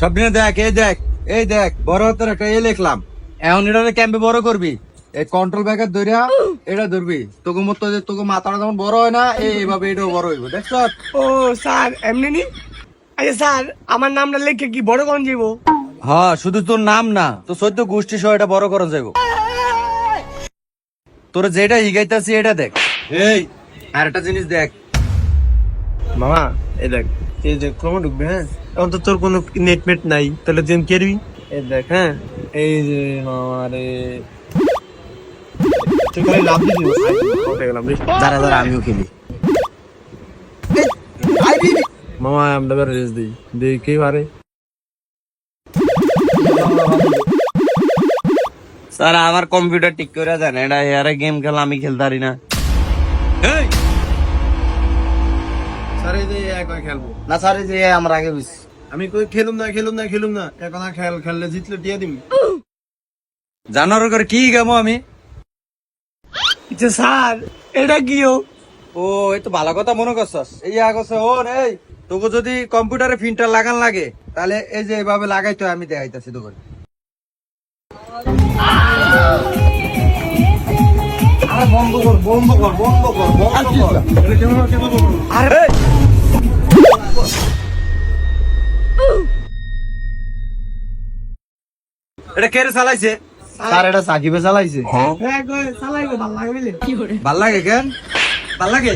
স্বপ্নে দেখ এই দেখ এই দেখ বড় হাতের একটা এ লিখলাম। এখন এটা ক্যাম্পে বড় করবি? এই কন্ট্রোল ব্যাগের ধরিয়া এটা ধরবি। তোকে মতো যে তোকে মাথাটা যেমন বড় হয় না এইভাবে এটাও বড় হইব দেখছ ও স্যার এমনি নি? আচ্ছা স্যার আমার নামটা লিখে কি বড় কোন যাব হ্যাঁ শুধু তোর নাম না তো চোদ্দ গোষ্ঠী সহ এটা বড় করা যাইব। তোর যেটা হিগাইতাছি এটা দেখ। এই। আর একটা জিনিস দেখ মামা এই দেখ এই যে ক্রমে ঢুকবে হ্যাঁ? এখন তো তোর কোনো নেট মেট নাই তাহলে তুই কেরবি? এই দেখ হ্যাঁ? এই যে মামা রে। যারা যারা আমিও খেলি। মামা আমরা বের রেস দিই। দিই কে পারে স্যার আমার কম্পিউটার ঠিক করে দেন এটা এয়ারে গেম খেলা আমি খেলতে পারি না। এই খেলব। না স্যার যে আমরা আগে বুঝছি। আমি কই খেলুম না খেলুম না খেলুম না। এখন খেল খেললে জিতলে জানোয়ার করে কি গামো আমি? স্যার এটা কি ও? ও এই তো ভালো কথা মনে করছস। এই আগছে ও এই তোকে যদি কম্পিউটারে প্রিন্টার লাগান লাগে তাহলে এই যে এভাবে লাগাইতে হয় আমি দেখাইতাছি তোকে। আরে এটা কে রে চালাইছে? স্যার এটা সাকিবে চালাইছে। হ্যাঁ গো চালাই গো লাগে বুঝলে? ভালো লাগে কেন? ভালো লাগে?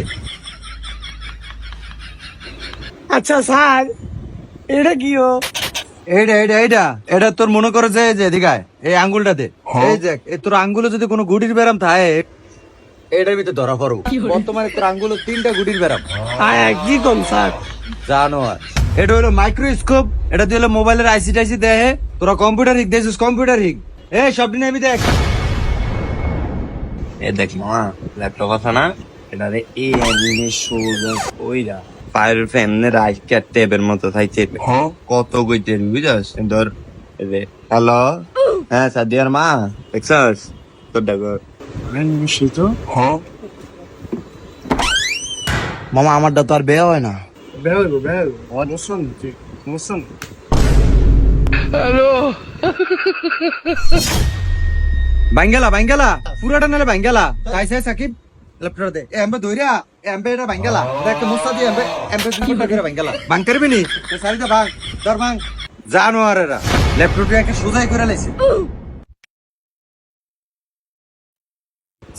আচ্ছা স্যার এটা কি ও এইটা এইটা এইটা এটা তোর মনে করে যে যে এদিকায় এই আঙ্গুলটাতে এই দেখ তোর আঙ্গুলে যদি কোনো গুটির ব্যারাম থাকে এটার ভিতরে ধরা পড়ো। বর্তমানে তোর আঙ্গুলে তিনটা গুটির ব্যারাম। কি কম স্যার? জানো আর এটা হলো মাইক্রোস্কোপ এটা দিয়ে হলো মোবাইলের আইসি টাইসি দেহে তোরা কম্পিউটার হিক দেখছিস কম্পিউটার হিক এ সব দিন আমি দেখ। এ দেখ মামা ল্যাপটপ আছে না? এটা রে সোজা ওইরা। ফায়ার রাইকা টেবের মতো থাকছে কত কইতে বুঝাস? ধর হ্যালো হ্যাঁ সাদিয়ার মা দেখছস? তোর দেখো নিশ্চয়ই তো। মামা আমারটা তো আর বেয়া হয় না। হইব হইব। মুসন বাঙ্গালা বাঙ্গালা পুরাটা নালে বাঙ্গালা চাইছে সাকিব ল্যাপটপ দে। এমবে দইরা এমবে এটা বাঙ্গালা দেখ মুস্তা দি এমবে এমবে তুমি করে বাঙ্গালা? বাং করবি নি? তো সারিটা বাং ধর বাং জানো আর এরা ল্যাপটপটা একটা সোজাই করে লাইছে।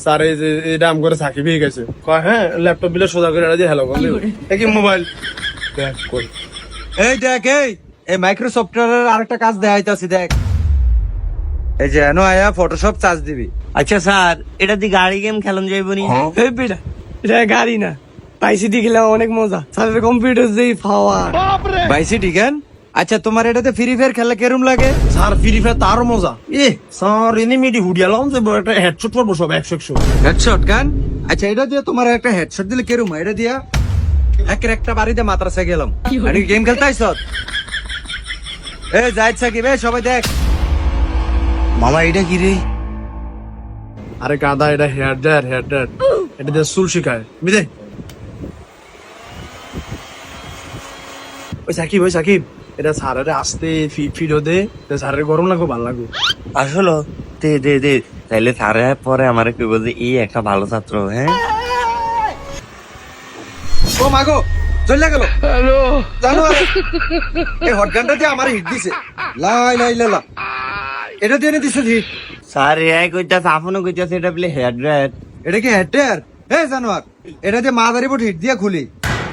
স্যার এই যে এটা আম করে সাকিবে গেছে। কয় হ্যাঁ ল্যাপটপ বিলে সোজা করে দিয়ে হ্যালো বন্ধু দেখি মোবাইল দেখ কই। এই দেখ এই এই মাইক্রোসফটের আরেকটা কাজ দেখাইতাছি দেখ। এই যে এনো আয়া ফটোশপ চার্জ দিবি। আচ্ছা স্যার এটা দিয়ে গাড়ি গেম খেলন যাইব নি? এই বেটা এটা গাড়ি না। পাইসি দিয়ে খেলে অনেক মজা। স্যারের কম্পিউটার যেই পাওয়ার বাইসি ঠিকান আচ্ছা তোমার এটাতে ফ্রি ফায়ার খেললে কেরম লাগে? স্যার ফ্রি ফায়ার তারও মজা। এ স্যার এনিমিটি হুডিয়ালাম যে একটা হেডশট পড়ব সব একশো একশো। হেডশট গান? আচ্ছা এটা দিয়ে তোমার একটা হেডশট দিলে কেরম এটা দিয়া? একের একটা বাড়িতে মাদ্রাসা গেলাম। আমি গেম খেলতে আইস এ যাই সাকিব এ সবাই দেখ। মামা এটা কি রে? আরে গাদা এটা হেয়ার ড্রায়ার হেয়ার ড্রায়ার এটা দিয়ে চুল শিখায় বুঝলে? ওই সাকিব ওই সাকিব। এটা স্যারের আসতে ফিডো দে স্যারের গরম লাগবে ভালো লাগবে। আসলে। দে দে দে। তাইলে স্যারে পরে আমার কইব যে এই একটা ভালো ছাত্র হ্যাঁ? ও মাগো চলে গেল। হ্যালো। জানো এই হটগানটা দিয়ে আমার হিট দিছে। লাই লাই লা। এটা দিয়ে এনে দিছে হিট স্যার এআই কইতাছে আপনও কইতাছে এটা বলে হেয়ার ড্রায়ার এটা কি হেডটার হে জানোয়ার এটা দিয়ে মাদারি বোর্ড হিট দিয়ে খুলি।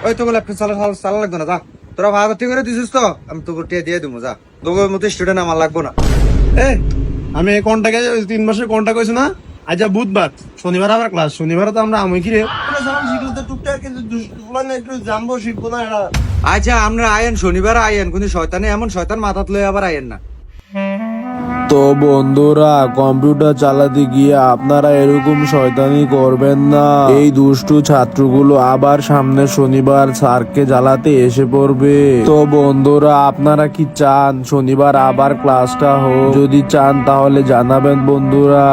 ওই তোকে ল্যাপটপ চালা চালা চালা লাগবে না যা। তোরা ভাগতি করে দিছিস তো? আমি তোকে টিয়া দিয়ে দেবো যা। তোকে মতো স্টুডেন্ট আমার লাগবো না। এ আমি এই কন্টাকে তিন মাসের কন্টাক্ট হয়েছে না আজ যা বুধবার। শনিবার আবার ক্লাস শনিবার তো আমরা আমি কিরে টুকটাক কিন্তু একটু জানব শিখব না এরা। আচ্ছা আমরা আয়েন শনিবার আয়েন কিন্তু শয়তানে এমন শয়তান মাথাত লয়ে আবার আয়েন না। তো বন্ধুরা কম্পিউটার চালাতে গিয়ে আপনারা এরকম শয়তানি করবেন না। এই দুষ্টু ছাত্রগুলো আবার সামনে শনিবার স্যারকে জ্বালাতে এসে পড়বে। তো বন্ধুরা, আপনারা কি চান? শনিবার আবার ক্লাসটা হোক। যদি চান তাহলে জানাবেন বন্ধুরা।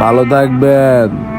ভালো থাকবেন।